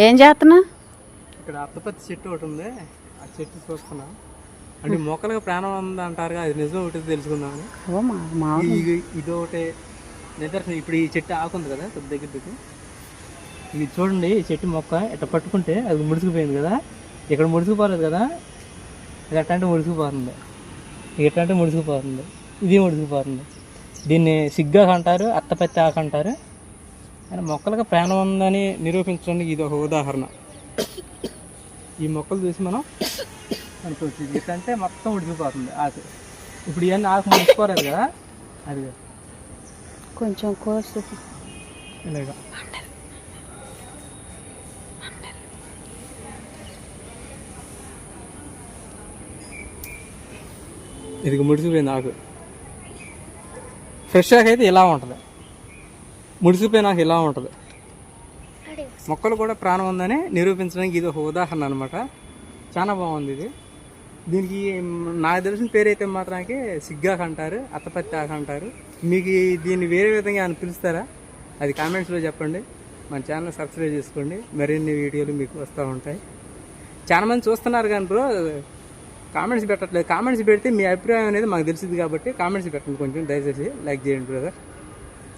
ఏం చేస్తున్నా? ఇక్కడ అత్తపత్తి చెట్టు ఒకటి ఉంది. ఆ చెట్టు చూస్తున్నా. అంటే మొక్కలకు ప్రాణం ఉంది అంటారు అది నిజం ఒకటి తెలుసుకుందామని. ఇది ఒకటి నిదర్శనం ఇప్పుడు ఈ చెట్టు ఆకుంది కదా కొద్ది దగ్గర దగ్గర ఇది చూడండి ఈ చెట్టు మొక్క ఇట్లా పట్టుకుంటే అది ముడుచుకుపోయింది కదా. ఇక్కడ ముడుచుకుపోలేదు కదా. ఇది ఎట్లా అంటే ముడుచుకుపోతుంది. అంటే ముడుచుకుపోతుంది. ఇది ముడుచుకుపోతుంది. దీన్ని సిగ్గా అంటారు అత్తపత్తి ఆకు అంటారు. కానీ మొక్కలకు ప్రాణం ఉందని నిరూపించడానికి ఇది ఒక ఉదాహరణ. ఈ మొక్కలు చూసి మనం అనుకోవచ్చు. అంటే మొత్తం ఉడికిపోతుంది ఆకు. ఇప్పుడు ఇవన్నీ ఆకు ముడిచిపోలేదు కదా? అది కొంచెం ఇలాగా. ఇది ముడిసిపోయింది ఆకు. ఫ్రెష్ ఆకు అయితే ఇలా ఉంటుంది. ముడిసిపోయిన ఆకు ఇలా ఉంటుంది. మొక్కలు కూడా ప్రాణం ఉందని నిరూపించడానికి ఇది ఒక ఉదాహరణ అనమాట చాలా బాగుంది ఇది. దీనికి నాకు తెలిసిన పేరు అయితే మాత్రానికి సిగ్గాకు అంటారు అత్తపత్తి ఆకు అంటారు. మీకు దీన్ని వేరే విధంగా అని పిలుస్తారా? అది కామెంట్స్లో చెప్పండి. మన ఛానల్ సబ్స్క్రైబ్ చేసుకోండి. మరిన్ని వీడియోలు మీకు వస్తూ ఉంటాయి. చాలా మంది చూస్తున్నారు కానీ బ్రో కామెంట్స్ పెట్టట్లేదు. కామెంట్స్ పెడితే మీ అభిప్రాయం అనేది మాకు తెలిసింది కాబట్టి కామెంట్స్ పెట్టండి కొంచెం. దయచేసి లైక్ చేయండి బ్రదర్.